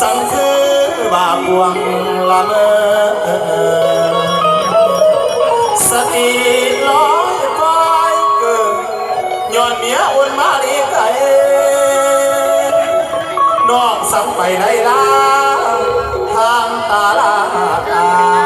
สังคือบาปวงละเมอสติลอยไปลายเกิดย้อนเมียอุ่นมาดีไงน้องสังไปในลาทางตาลาตา